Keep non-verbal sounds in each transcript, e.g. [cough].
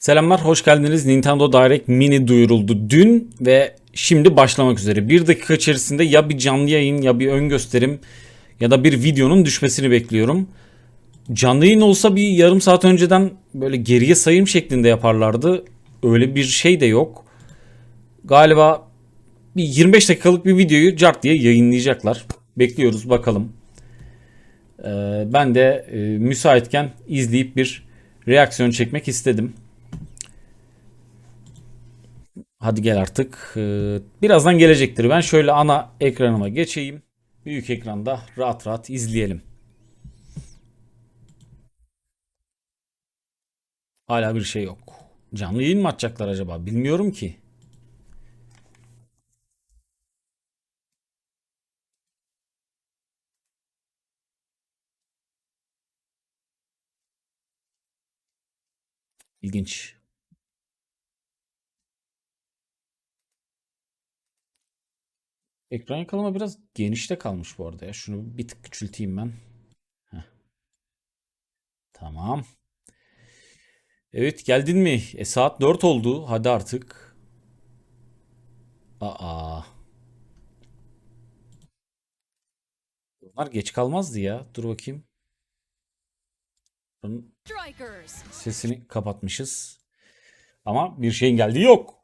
Selamlar, hoş geldiniz. Nintendo Direct Mini duyuruldu dün ve şimdi başlamak üzere. Bir dakika içerisinde ya bir canlı yayın ya bir ön gösterim ya da bir videonun düşmesini bekliyorum. Canlı yayın olsa bir yarım saat önceden böyle geriye sayım şeklinde yaparlardı. Öyle bir şey de yok. Galiba bir 25 dakikalık bir videoyu cart diye yayınlayacaklar. Bekliyoruz bakalım. Ee, ben de e, müsaitken izleyip bir reaksiyon çekmek istedim. Hadi gel artık. Ee, birazdan gelecektir. Ben şöyle ana ekranıma geçeyim. Büyük ekranda rahat rahat izleyelim. Hala bir şey yok. Canlı yayın mı açacaklar acaba? Bilmiyorum ki. İlginç. Ekran yakalama biraz genişte kalmış bu arada ya. Şunu bir tık küçülteyim ben. Heh. Tamam. Evet geldin mi? E saat 4 oldu. Hadi artık. Aa. Bunlar geç kalmazdı ya. Dur bakayım. Bunun sesini kapatmışız. Ama bir şeyin geldiği yok.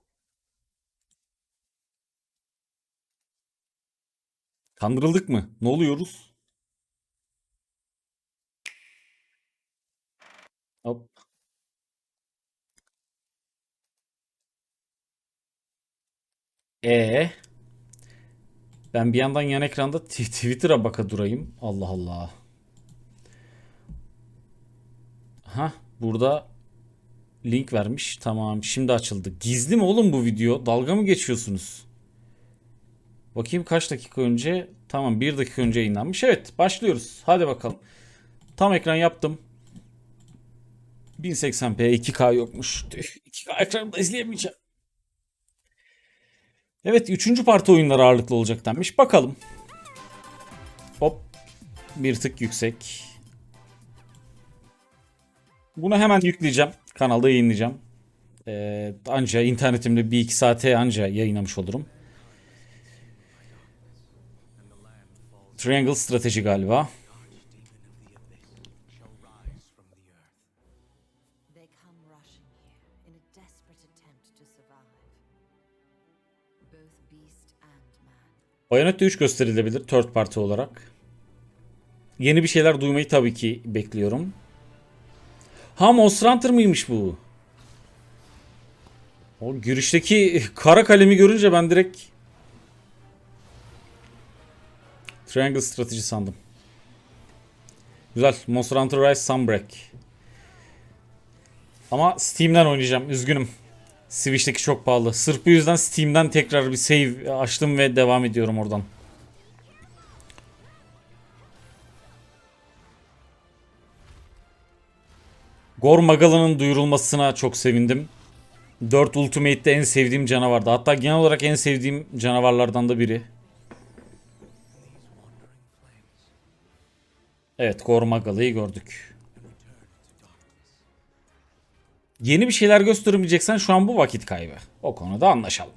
Kandırıldık mı? Ne oluyoruz? Hop. E ben bir yandan yan ekranda Twitter'a baka durayım. Allah Allah. Ha burada link vermiş. Tamam şimdi açıldı. Gizli mi oğlum bu video? Dalga mı geçiyorsunuz? Bakayım kaç dakika önce? Tamam bir dakika önce yayınlanmış. Evet başlıyoruz. Hadi bakalım. Tam ekran yaptım. 1080p 2K yokmuş. Tüh, 2K ekranımda izleyemeyeceğim. Evet üçüncü parti oyunları ağırlıklı olacak denmiş. Bakalım. Hop. Bir tık yüksek. Bunu hemen yükleyeceğim. Kanalda yayınlayacağım. Ee, anca internetimde bir iki saate anca yayınlamış olurum. Triangle strateji galiba. They come rushing here in a desperate attempt to survive. Both beast and man. Bayonetta 3 gösterilebilir third party olarak. Yeni bir şeyler duymayı tabii ki bekliyorum. Ha Monster Hunter mıymış bu? O girişteki kara kalemi görünce ben direkt Triangle strateji sandım. Güzel. Monster Hunter Rise Sunbreak. Ama Steam'den oynayacağım. Üzgünüm. Switch'teki çok pahalı. Sırf bu yüzden Steam'den tekrar bir save açtım ve devam ediyorum oradan. Gor Magalan'ın duyurulmasına çok sevindim. 4 Ultimate'de en sevdiğim canavardı. Hatta genel olarak en sevdiğim canavarlardan da biri. Evet Gor Magala'yı gördük. Yeni bir şeyler göstermeyeceksen şu an bu vakit kaybı. O konuda anlaşalım.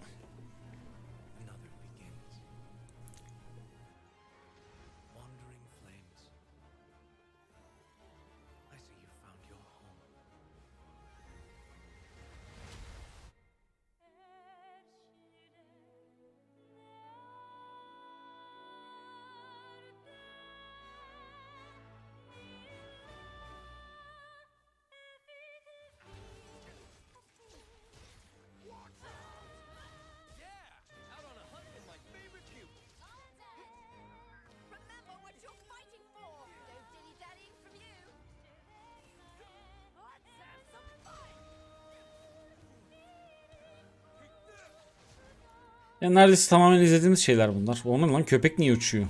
Ya neredeyse tamamen izlediğimiz şeyler bunlar. Onun lan köpek niye uçuyor?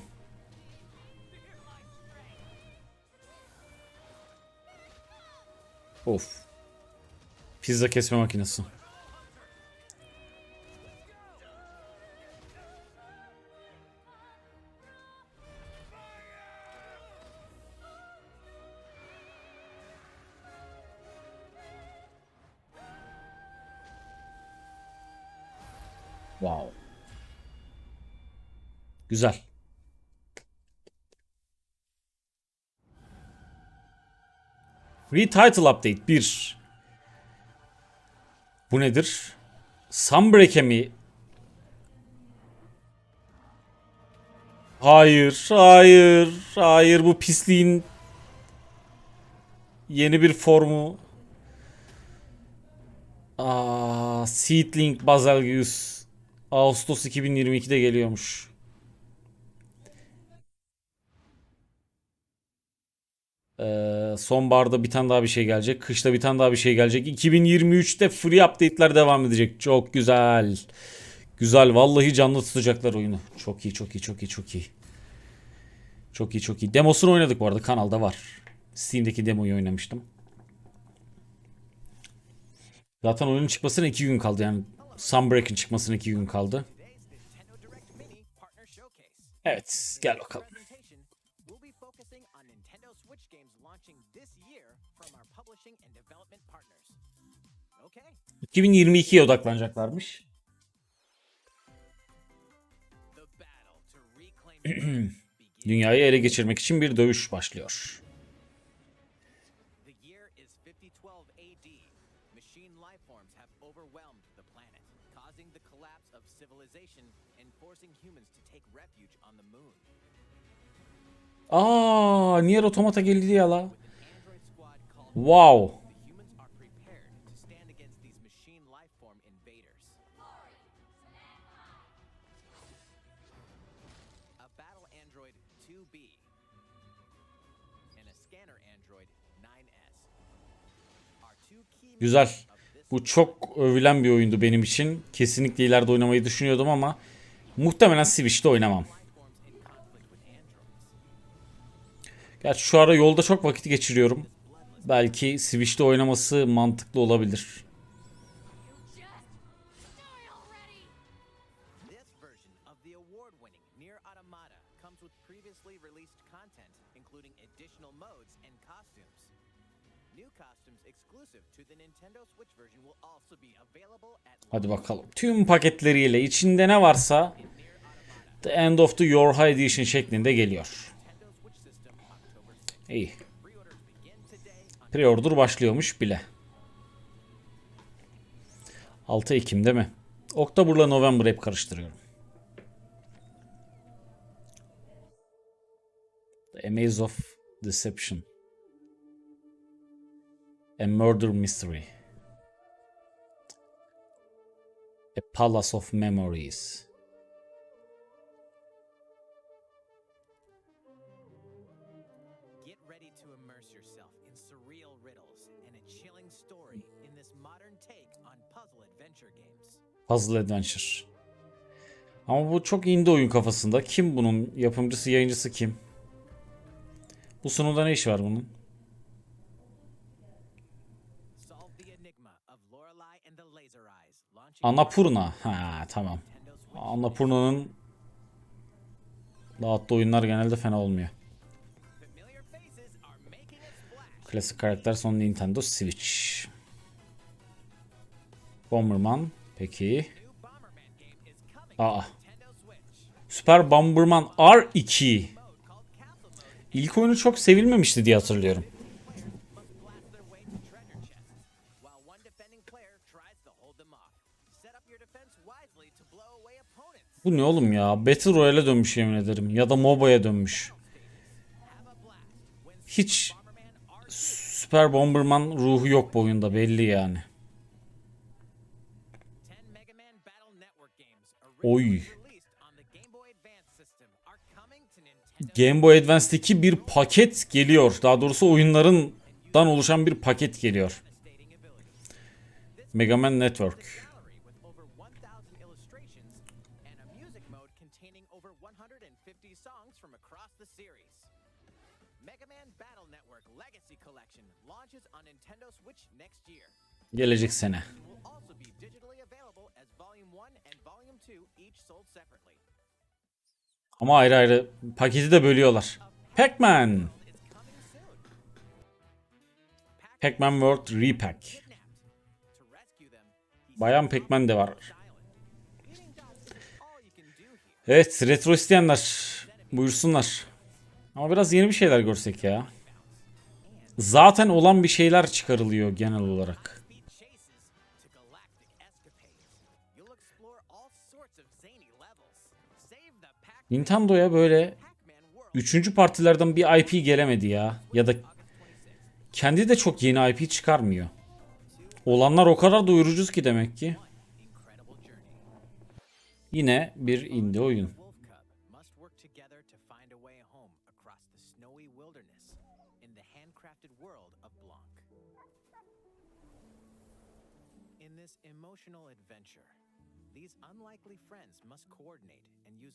Of. Pizza kesme makinesi. Güzel. Retitle Update 1. Bu nedir? Sunbreak'e mi? Hayır, hayır, hayır bu pisliğin yeni bir formu. Aa, Seedling Bazelgius Ağustos 2022'de geliyormuş. Ee, sonbaharda bir tane daha bir şey gelecek. Kışta bir tane daha bir şey gelecek. 2023'te free update'ler devam edecek. Çok güzel. Güzel. Vallahi canlı tutacaklar oyunu. Çok iyi, çok iyi, çok iyi, çok iyi. Çok iyi, çok iyi. Demosunu oynadık bu arada. Kanalda var. Steam'deki demoyu oynamıştım. Zaten oyunun çıkmasına 2 gün kaldı yani. Sunbreak'in çıkmasına 2 gün kaldı. Evet, gel bakalım. 2022'ye odaklanacaklarmış. [clears throat] Dünyayı ele geçirmek için bir dövüş başlıyor. The year is 5012 AD. Machine life Güzel. Bu çok övülen bir oyundu benim için. Kesinlikle ileride oynamayı düşünüyordum ama muhtemelen Switch'te oynamam. Gerçi şu ara yolda çok vakit geçiriyorum. Belki Switch'te oynaması mantıklı olabilir. Hadi bakalım. Tüm paketleriyle içinde ne varsa The End of the Yorha Edition şeklinde geliyor. Nintendo Switch system October 6th. İyi. Pre-order başlıyormuş bile. 6 Ekim değil mi? Oktober'la November hep karıştırıyorum. The Maze of Deception. A Murder Mystery. A Palace of Memories. Get ready to immerse yourself in surreal riddles and a chilling story in this modern take on puzzle adventure games. Puzzle Adventure. Ama bu çok indie oyun kafasında. Kim bunun yapımcısı, yayıncısı kim? Bu sunuda ne iş var bunun? Solve the enigma of Lorelei and the Laser Eyes. Launching Annapurna. Ha tamam. Annapurna'nın dağıttığı oyunlar genelde fena olmuyor. Klasik karakter son Nintendo Switch. Bomberman. Peki. Aa. Süper Bomberman R2. Mode called Castle Mode. İlk oyunu çok sevilmemişti diye hatırlıyorum. Bu ne oğlum ya? Battle Royale'e dönmüş yemin ederim. Ya da MOBA'ya dönmüş. Hiç Bomberman R2 Süper Bomberman ruhu yok bu oyunda belli yani. 10 Mega Man Battle Network games Oy. Game Boy Advance'deki bir paket geliyor. Daha doğrusu oyunlarından oluşan bir paket geliyor. Mega Man Network. Sold separately. Ama ayrı ayrı paketi de bölüyorlar. Pac-Man. Pac-Man World Repack. Bayan Pac-Man de var. Evet retro isteyenler buyursunlar. Ama biraz yeni bir şeyler görsek ya. Zaten olan bir şeyler çıkarılıyor genel olarak. Nintendo'ya böyle üçüncü partilerden bir IP gelemedi ya. Ya da kendi de çok yeni IP çıkarmıyor. Olanlar o kadar doyurucuz ki demek ki. Yine bir indie oyun.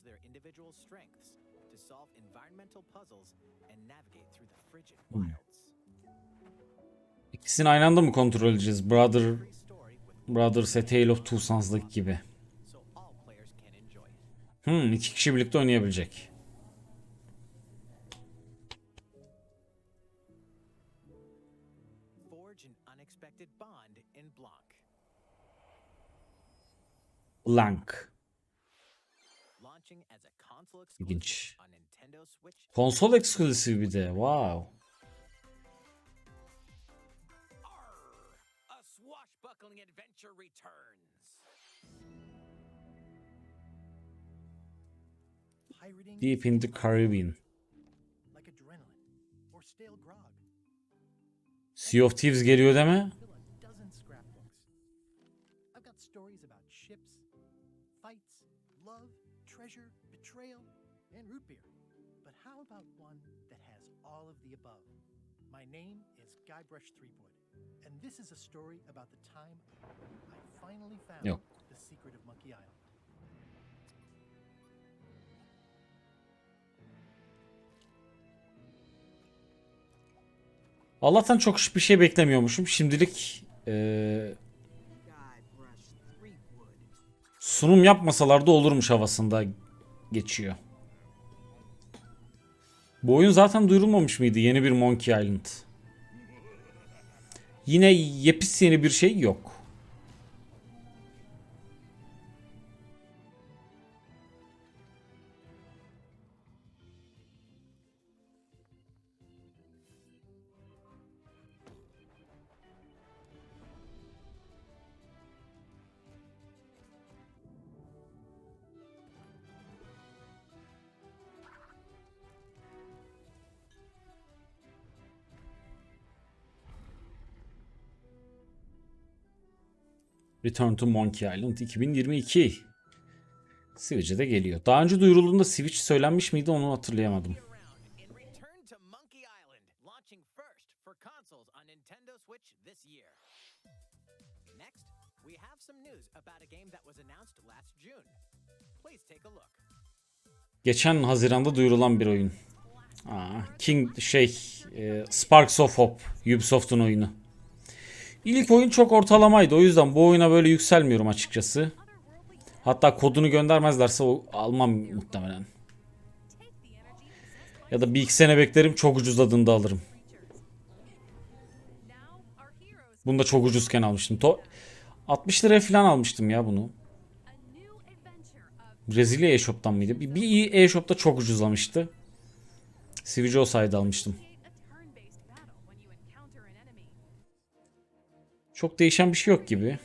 Their individual strengths to solve environmental puzzles and navigate through the frigid wilds. İkisini aynı anda mı kontrol edeceğiz? Brother, Brothers A Tale of Two Sons'daki gibi. Hmm, iki kişi birlikte oynayabilecek. Blank. İlginç. Konsol eksklusifi bir de. Wow. Deep in the Caribbean. Sea of Thieves geliyor deme. Guybrush Threepwood, and this is a story about the time I finally found Yok. the secret of Monkey Island. Allah'tan çok bir şey beklemiyormuşum. Şimdilik Threepwood. sunum yapmasalar da olurmuş havasında geçiyor. Bu oyun zaten duyurulmamış mıydı? Yeni bir Monkey Island. Yine yepis yeni bir şey yok. Return to Monkey Island 2022. Switch'e de geliyor. Daha önce duyurulduğunda Switch söylenmiş miydi onu hatırlayamadım. Geçen Haziran'da duyurulan bir oyun. Aa, King şey e, Sparks of Hope Ubisoft'un oyunu. İlk oyun çok ortalamaydı o yüzden bu oyuna böyle yükselmiyorum açıkçası. Hatta kodunu göndermezlerse o almam muhtemelen. Ya da bir iki sene beklerim çok ucuzladığında alırım. Bunu da çok ucuzken almıştım. To 60 liraya falan almıştım ya bunu. Brezilya e-shop'tan mıydı? Bir, e-shop'ta çok ucuzlamıştı. Switch olsaydı almıştım. Çok değişen bir şey yok gibi.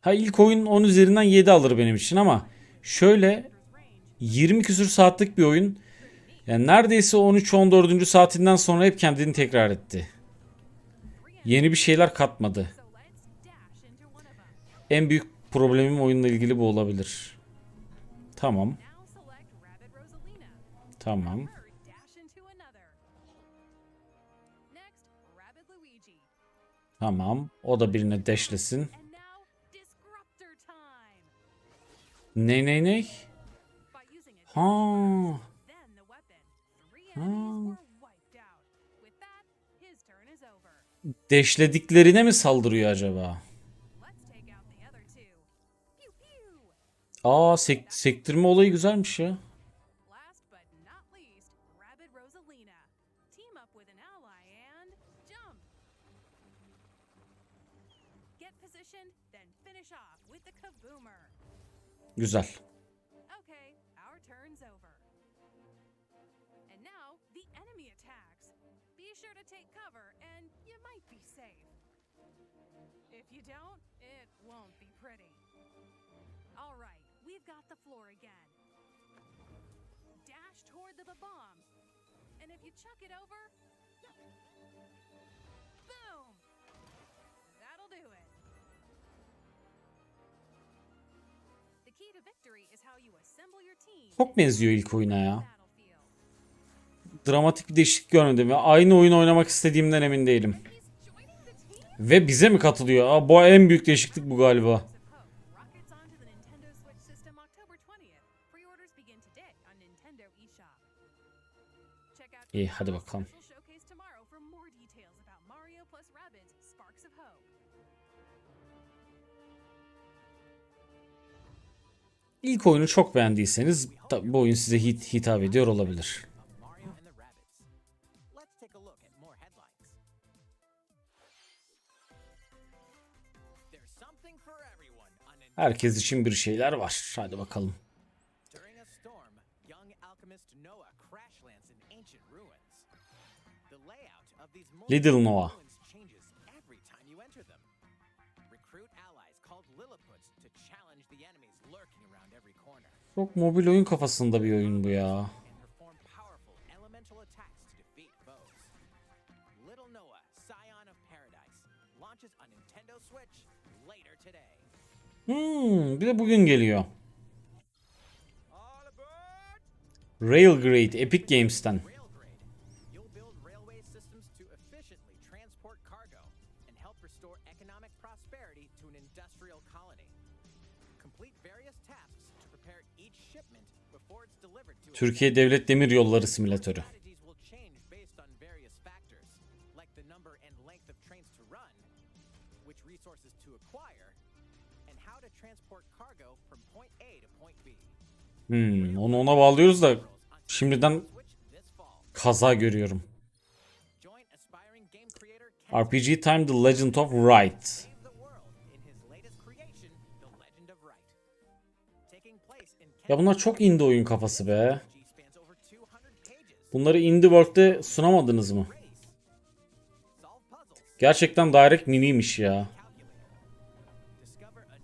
Ha ilk oyun 10 üzerinden 7 alır benim için ama şöyle 20 küsür saatlik bir oyun. Yani neredeyse 13-14. saatinden sonra hep kendini tekrar etti. Yeni bir şeyler katmadı. En büyük problemim oyunla ilgili bu olabilir. Tamam. Tamam. Tamam. O da birine deşlesin. Ne ne ne? Ha. Ha. Deşlediklerine mi saldırıyor acaba? Aa sek- sektirme olayı güzelmiş ya. Güzel. Çok benziyor ilk oyuna ya. Dramatik bir değişiklik görmedim ve aynı oyun oynamak istediğimden emin değilim. Ve bize mi katılıyor? Aa, bu en büyük değişiklik bu galiba. of Hope rockets İlk oyunu çok beğendiyseniz bu oyun size hit, hitap ediyor olabilir. Herkes için bir şeyler var. Hadi bakalım. During a Çok mobil oyun kafasında bir oyun bu ya. Hmm, bir de bugün geliyor. Railgrade Epic Games'ten. Point A to point B. Hmm, onu ona bağlıyoruz da şimdiden kaza görüyorum. RPG Time The Legend of Wright. Ya bunlar çok indie oyun kafası be. G spans over 200 pages. Bunları Indie World'de sunamadınız mı? Gerçekten Direct Mini'ymiş ya. Calculate. Discover a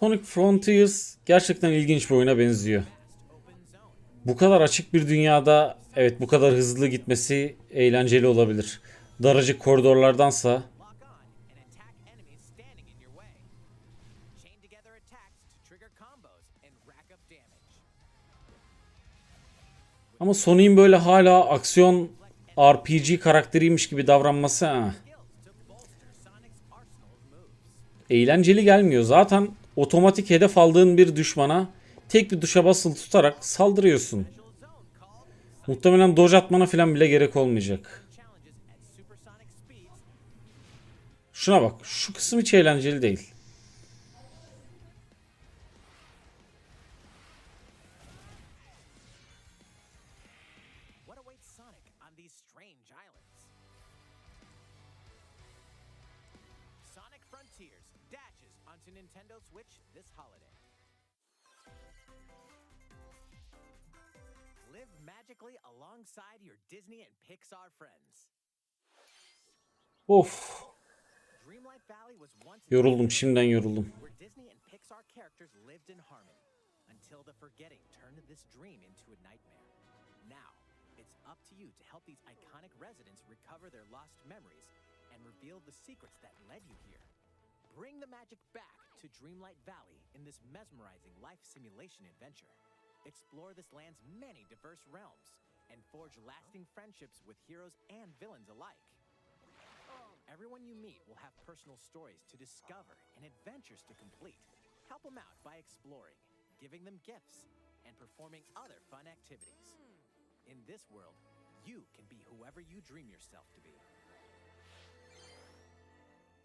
Sonic Frontiers gerçekten ilginç bir oyuna benziyor. Bu kadar açık bir dünyada evet bu kadar hızlı gitmesi eğlenceli olabilir. Daracık koridorlardansa ama Sonic'in böyle hala aksiyon RPG karakteriymiş gibi davranması ha, eğlenceli gelmiyor. Zaten otomatik hedef aldığın bir düşmana tek bir tuşa basılı tutarak saldırıyorsun. Muhtemelen dodge atmana falan bile gerek olmayacak. Şuna bak. Şu kısım hiç eğlenceli değil. Alongside your Disney and Pixar friends. Of. Dreamlight Valley was once a Yoruldum. Şimdiden yoruldum. where Disney and Pixar characters lived in harmony until the forgetting turned this dream into a nightmare. Now, it's up to you to help these iconic residents recover their lost memories and reveal the secrets that led you here. Bring the magic back to Dreamlight Valley in this mesmerizing life simulation adventure. Explore this land's many diverse realms and forge lasting friendships with heroes and villains alike. Everyone you meet will have personal stories to discover and adventures to complete. Help them out by exploring, giving them gifts and performing other fun activities. In this world, you can be whoever you dream yourself to be.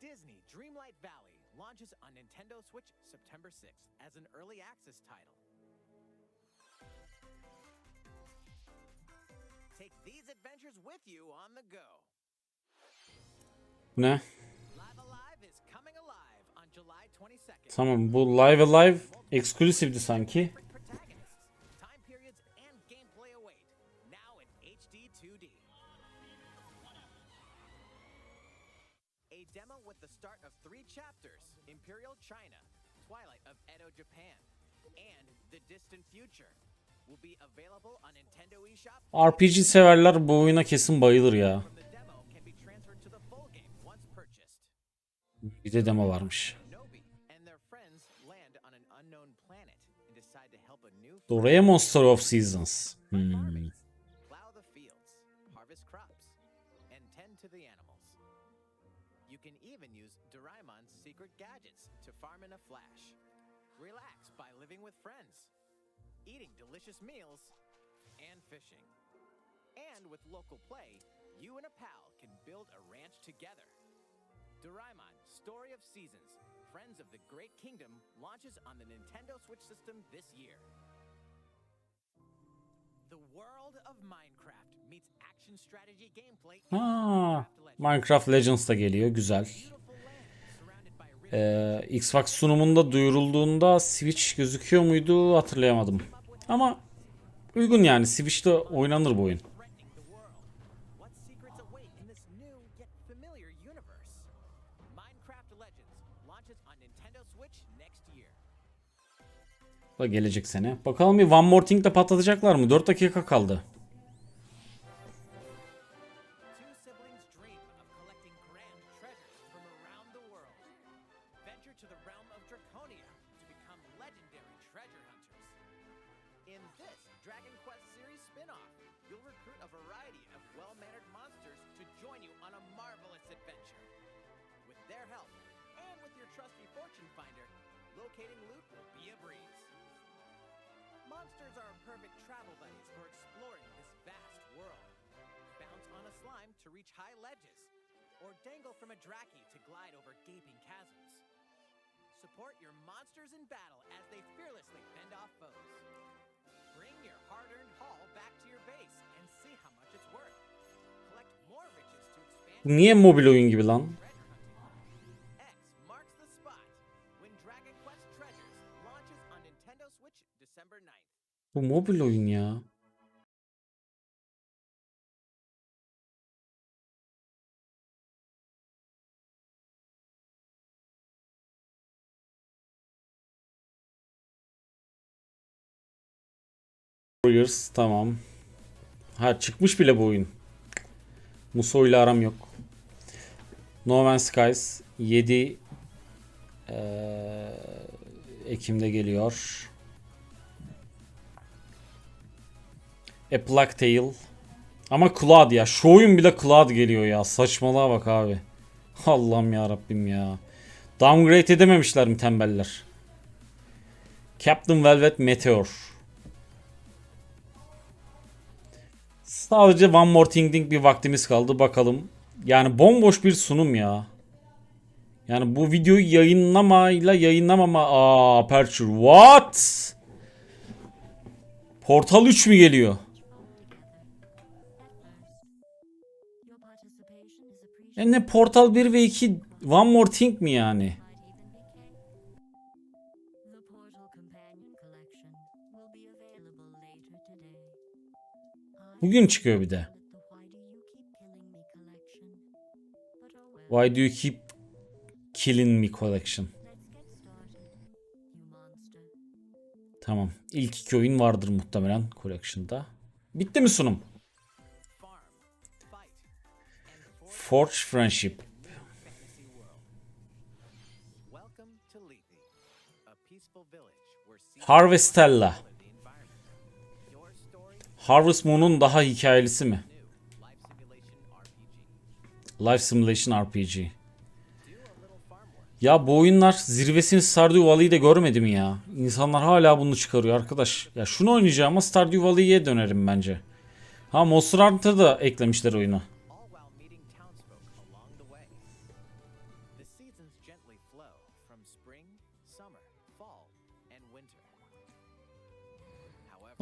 Disney Dreamlight Valley launches on Nintendo Switch September 6th as an early access title. Take these adventures with you on the go. Bu ne? Live Alive is coming alive on July 22nd. Tamam bu Live Alive eksklusifti sanki. Different protagonists, time periods, and gameplay await. Now in HD 2D. A demo with the start of three chapters Imperial China, Twilight of Edo Japan, and The Distant Future RPG severler bu oyuna kesin bayılır ya. Bir de demo varmış. Doraemon Story of Seasons. Hmm. gadgets to farm in a flash. Relax by living with friends, eating delicious meals, and fishing. And with local play, you and a pal can build a ranch together. Doraemon Story of Seasons Friends of the Great Kingdom launches on the Nintendo Switch system this year. The world of Minecraft meets action strategy gameplay in Ha, Minecraft Legends. Da geliyor. Güzel. Ee, Xbox sunumunda duyurulduğunda Switch gözüküyor muydu hatırlayamadım. Ama uygun yani. Switch'te oynanır bu oyun. Da gelecek sene. Bakalım bir One More Thing'de patlatacaklar mı? 4 dakika kaldı. To. In this Dragon Quest series spin-off, you'll recruit a variety of well-mannered monsters to join you on a marvelous adventure. With their help, and with your trusty fortune finder, locating loot will be a breeze. Monsters are perfect travel buddies for exploring this vast world. Bounce on a slime to reach high ledges, or dangle from a Draki to glide over gaping chasms. Support your monsters in battle as they fearlessly fend off foes. Niye mobil oyun gibi lan? treasure hunting. X marks Warriors tamam. Ha çıkmış bile bu oyun. Muso ile aram yok. No Man's Skies 7 eee, Ekim'de geliyor. A Plague Tale. Ama Cloud ya. Şu oyun bile Cloud geliyor ya. Saçmalığa bak abi. Allah'ım ya Rabbim ya. Downgrade edememişler mi tembeller? Captain Velvet Meteor. Sadece One More Thing'lik bir vaktimiz kaldı. Bakalım. Yani bomboş bir sunum ya. Yani bu videoyu yayınlamayla yayınlamama. Aa, Aperture. What? Portal 3 mü geliyor? Appreciated. E ne Portal 1 ve 2 One More Thing mi yani? Bugün çıkıyor bir de. Why Do You Keep Killing Me collection. Tamam. İlk iki oyun vardır muhtemelen collection'da. Bitti mi sunum? Forge Friendship. fantasy Harvest Moon'un daha hikayelisi mi? life simulation RPG. Ya bu oyunlar zirvesini Stardew Valley'i de görmedim ya. İnsanlar hala bunu çıkarıyor arkadaş. Ya şunu oynayacağıma Stardew Valley'e dönerim bence. Ha Monster Hunter'ı da eklemişler oyuna.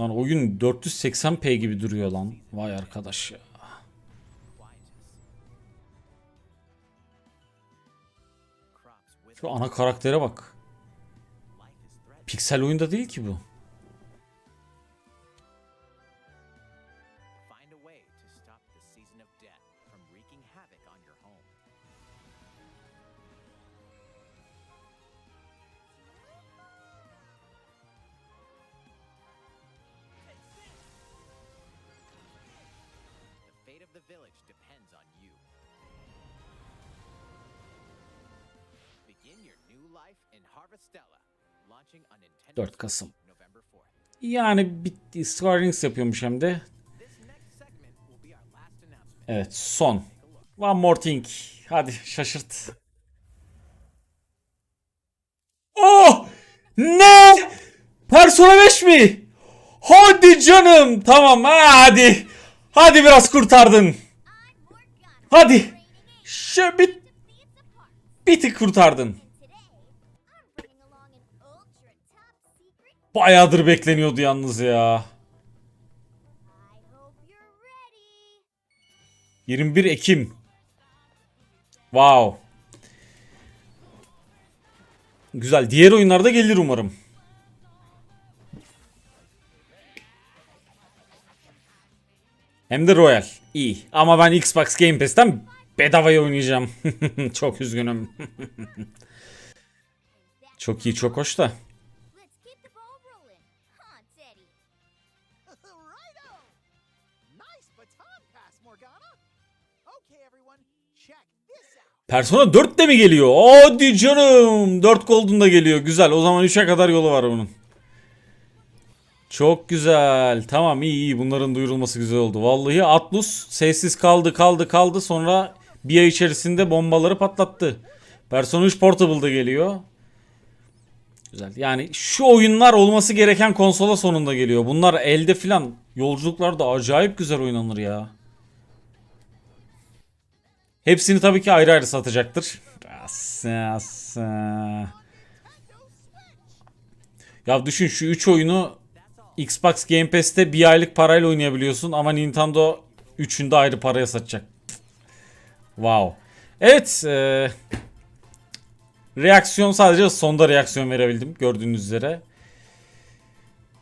Lan oyun 480p gibi duruyor lan. Vay arkadaş ya. Şu ana karaktere bak. Piksel oyunda değil ki bu. The village depends on you. Begin your new life in Harvestella, launching on Nintendo 4 Switch Kasım. November 4th. Yani bitti. Enix yapıyormuş hem de. Evet son. One more thing. Hadi şaşırt. Oh! Ne? Persona 5 mi? Hadi canım. Tamam hadi. Hadi biraz kurtardın. Hadi. Şu bir, bir tık kurtardın. Bayağıdır bekleniyordu yalnız ya. 21 Ekim. Wow. Güzel. Diğer oyunlarda gelir umarım. Hem de Royal. İyi. Ama ben Xbox Game Pass'ten bedavaya oynayacağım. [laughs] çok üzgünüm. [laughs] çok iyi, çok hoş da. Persona 4 de mi geliyor? Hadi canım. 4 Golden da geliyor. Güzel. O zaman 3'e kadar yolu var onun. Çok güzel. Tamam iyi iyi. Bunların duyurulması güzel oldu. Vallahi Atlus sessiz kaldı kaldı kaldı. Sonra bir ay içerisinde bombaları patlattı. Persona 3 Portable da geliyor. Güzel. Yani şu oyunlar olması gereken konsola sonunda geliyor. Bunlar elde filan yolculuklarda acayip güzel oynanır ya. Hepsini tabii ki ayrı ayrı satacaktır. Ya düşün şu 3 oyunu Xbox Game Pass'te bir aylık parayla oynayabiliyorsun ama Nintendo 3'ünü de ayrı paraya satacak. Wow. Evet. E, reaksiyon sadece sonda reaksiyon verebildim gördüğünüz üzere.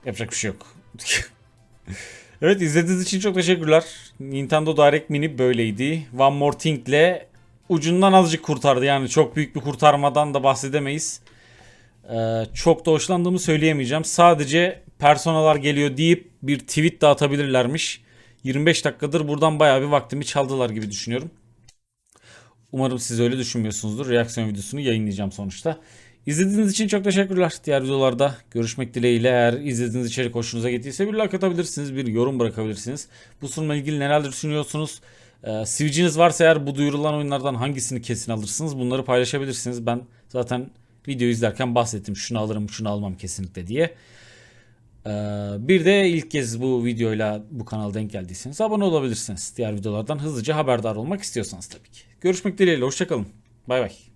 Yapacak bir şey yok. [laughs] Evet izlediğiniz için çok teşekkürler. Nintendo Direct Mini böyleydi. One More Thing ile ucundan azıcık kurtardı. Yani çok büyük bir kurtarmadan da bahsedemeyiz. Ee, çok da hoşlandığımı söyleyemeyeceğim. Sadece personalar geliyor deyip bir tweet de atabilirlermiş. 25 dakikadır buradan bayağı bir vaktimi çaldılar gibi düşünüyorum. Umarım siz öyle düşünmüyorsunuzdur. Reaksiyon videosunu yayınlayacağım sonuçta. İzlediğiniz için çok teşekkürler. Diğer videolarda görüşmek dileğiyle eğer izlediğiniz içerik hoşunuza gittiyse bir like atabilirsiniz, bir yorum bırakabilirsiniz. Bu sunumla ilgili neler düşünüyorsunuz? Ee, Switch'iniz varsa eğer bu duyurulan oyunlardan hangisini kesin alırsınız? Bunları paylaşabilirsiniz. Ben zaten video izlerken bahsettim. Şunu alırım, şunu almam kesinlikle diye. Ee, bir de ilk kez bu videoyla bu kanala denk geldiyseniz abone olabilirsiniz. Diğer videolardan hızlıca haberdar olmak istiyorsanız tabii ki. Görüşmek dileğiyle, hoşçakalın. Bay bay.